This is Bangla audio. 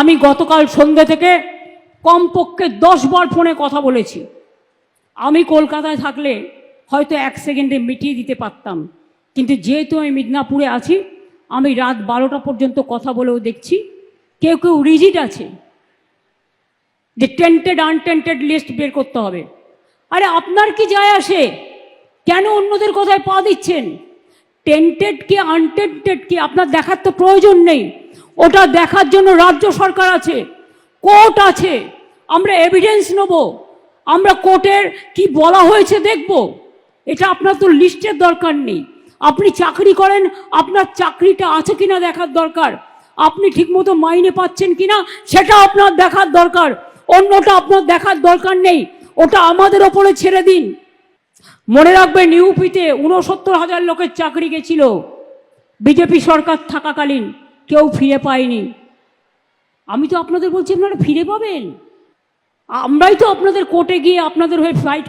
আমি গতকাল সন্ধ্যে থেকে কমপক্ষে দশ বার ফোনে কথা বলেছি। আমি কলকাতায় থাকলে হয়তো এক সেকেন্ডে মিটিয়ে দিতে পারতাম। কিন্তু যেহেতু আমি মিদনাপুরে আছি, আমি রাত বারোটা পর্যন্ত কথা বলেও দেখছি। কেউ কেউ রিজিট আছে যে টেন্টেড, আনটেন্টেড লিস্ট বের করতে হবে। আরে আপনার কি যায় আসে? কেন অন্যদের কথায় পা দিচ্ছেন? টেন্টেড কি, আনটেন্টেড কি? আপনার দেখার তো প্রয়োজন নেই। ওটা দেখার জন্য রাজ্য সরকার আছে, কোর্ট আছে, আমরা এভিডেন্স নেব, আমরা কোর্টের কি বলা হয়েছে দেখব, এটা আপনার তো লিস্টের দরকার নেই। আপনি চাকরি করেন, আপনার চাকরিটা আছে কিনা দেখার দরকার, আপনি ঠিকমতো মাইনে পাচ্ছেন কিনা, সেটা আপনার দেখার দরকার, অন্যটা আপনার দেখার দরকার নেই, ওটা আমাদের ওপরে ছেড়ে দিন। মনে রাখবেন, ইউপিতে উনসত্তর হাজার লোকের চাকরি গেছিল, বিজেপি সরকার থাকাকালীন। কেউ ফিরে পায়নি। আমি তো আপনাদের বলছি, আপনারা ফিরে পাবেন? আমরাই তো আপনাদের কোর্টে গিয়ে আপনাদের হয়ে ফাইট